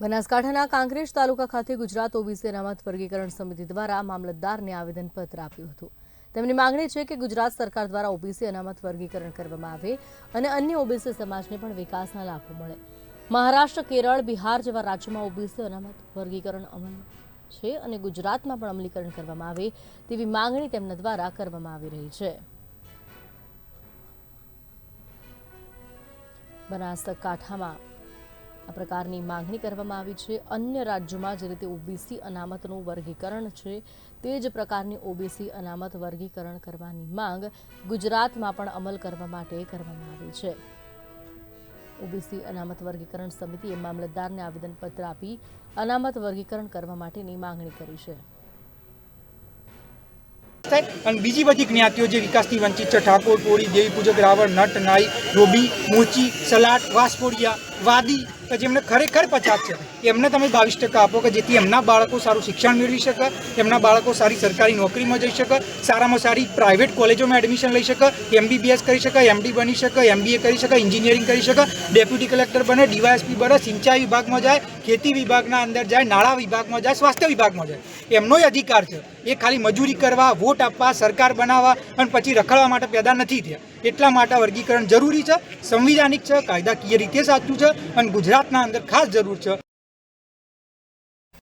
બનાસકાંઠાના કાંકરેજ તાલુકા ખાતે ગુજરાત ઓબીસી અનામત વર્ગીકરણ સમિતિ દ્વારા મામલતદારને આવેદનપત્ર આપ્યું હતું. તેમની માંગણી છે કે ગુજરાત સરકાર દ્વારા ઓબીસી અનામત વર્ગીકરણ કરવામાં આવે અને અન્ય ઓબીસી સમાજને પણ વિકાસના લાભો મળે. મહારાષ્ટ્ર, કેરળ, બિહાર જેવા રાજ્યોમાં ઓબીસી અનામત વર્ગીકરણ અમલ છે અને ગુજરાતમાં પણ અમલીકરણ કરવામાં આવે તેવી માંગણી તેમના દ્વારા કરવામાં આવી રહી છે. બનાસકાંઠામાં આ પ્રકારની માંગણી કરવામાં આવી છે. અન્ય રાજ્યોમાં જે રીતે ઓબીસી અનામતનું વર્ગીકરણ છે, તે જ પ્રકારની ઓબીસી અનામત વર્ગીકરણ કરવાની માંગ ગુજરાતમાં પણ અમલ કરવા માટે કરવામાં આવી છે. ઓબીસી અનામત વર્ગીકરણ સમિતિએ મામલતદારને આવેદનપત્ર આપી અનામત વર્ગીકરણ કરવા માટેની માંગણી કરી છે. અને બીજી બધી જ્ઞાતિઓ જે વિકાસથી વંચિત છે, ઠાકોર, કોળી દેવી પૂજક રાવળ નટ, નાઈ રોબી મોચી સલાટ વાસકોડિયા વાદી કે જેમને ખરેખર પચાસ છે, એમને તમે બાવીસ ટકા આપો કે જેથી એમના બાળકો સારું શિક્ષણ મેળવી શકે, એમના બાળકો સારી સરકારી નોકરીમાં જઈ શકે, સારામાં સારી પ્રાઇવેટ કોલેજોમાં એડમિશન લઈ શકે એમબીબીએસ કરી શકે એમડી બની શકે એમબીએ કરી શકે એન્જિનિયરિંગ કરી શકે ડેપ્યુટી કલેક્ટર બને ડીવાયએસપી બને, સિંચાઈ વિભાગમાં જાય, ખેતી વિભાગના અંદર જાય નાણાં વિભાગમાં જાય, સ્વાસ્થ્ય વિભાગમાં જાય. એમનોય અધિકાર છે. એ ખાલી મજૂરી કરવા વોટ આપવા, સરકાર બનાવવા અને પછી રખડવા માટે પેદા નથી થયા. એટલા માટે વર્ગીકરણ જરૂરી છે, સંવિધાનિક છે, કાયદાકીય રીતે સાચું અને ગુજરાતના અંદર ખાસ જરૂર છે.